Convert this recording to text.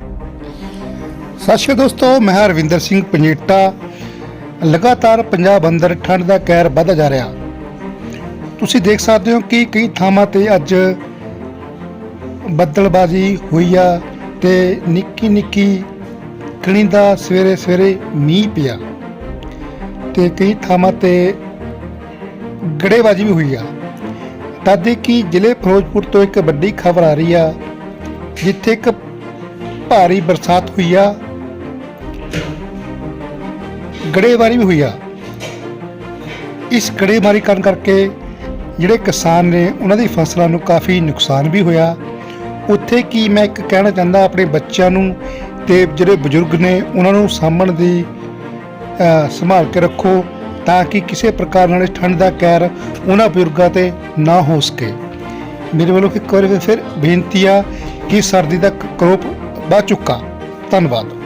ਸਤਿ ਸ਼੍ਰੀ ਦੋਸਤੋ, ਮੈਂ ਹਰਵਿੰਦਰ ਸਿੰਘ ਪੰਜੇਟਾ। ਲਗਾਤਾਰ ਪੰਜਾਬ ਅੰਦਰ ਠੰਡ ਦਾ ਕਹਿਰ ਵੱਧਦਾ ਜਾ ਰਿਹਾ। ਤੁਸੀਂ ਦੇਖ ਸਕਦੇ ਹੋ ਕਿ ਕਈ ਥਾਵਾਂ ਤੇ ਅੱਜ ਬੱਦਲਬਾਜ਼ੀ ਹੋਈ ਆ ਤੇ ਨਿੱਕੀ ਨਿੱਕੀ ਕਣੀ ਦਾ ਸਵੇਰੇ ਸਵੇਰੇ ਮੀਂਹ ਪਿਆ। ਤੇ ਕਈ ਥਾਵਾਂ ਤੇ ਗੜੇਬਾਜ਼ੀ ਵੀ ਹੋਈ ਆ। ਤਦੇ ਕਿ ਜ਼ਿਲ੍ਹੇ ਫਿਰੋਜ਼ਪੁਰ ਤੋਂ ਇੱਕ ਵੱਡੀ ਖਬਰ ਆ ਰਹੀ ਆ, ਜਿੱਥੇ ਇੱਕ ਭਾਰੀ ਬਰਸਾਤ ਹੋਈ ਆ। ਗੜੇਮਾਰੀ ਵੀ ਹੋਈ ਆ। ਇਸ ਗੜੇਮਾਰੀ ਕਰਨ ਕਰਕੇ ਜਿਹੜੇ ਕਿਸਾਨ ਨੇ ਉਹਨਾਂ ਦੀ ਫਸਲਾਂ ਨੂੰ ਕਾਫੀ ਨੁਕਸਾਨ ਵੀ ਹੋਇਆ। ਉੱਥੇ ਕੀ ਮੈਂ ਇੱਕ ਕਹਿਣਾ ਚਾਹੁੰਦਾ ਆਪਣੇ ਬੱਚਿਆਂ ਨੂੰ ਤੇ ਜਿਹੜੇ ਬਜ਼ੁਰਗ ਨੇ ਉਹਨਾਂ ਨੂੰ ਸਾਂਭਣ ਦੀ ਸੰਭਾਲ ਕੇ ਰੱਖੋ ਤਾਂ ਕਿ ਕਿਸੇ ਪ੍ਰਕਾਰ ਨਾਲ ਠੰਡ ਦਾ ਕਹਿਰ ਉਹਨਾਂ ਬਜ਼ੁਰਗਾਂ ਤੇ ਨਾ ਹੋ ਸਕੇ। ਮੇਰੇ ਵੱਲੋਂ ਇੱਕ ਵਾਰ ਫਿਰ ਬੇਨਤੀ ਆ ਕਿ ਸਰਦੀ ਦਾ ਕਰੋਪ ਵੱਧ ਚੁੱਕਾ। ਧੰਨਵਾਦ।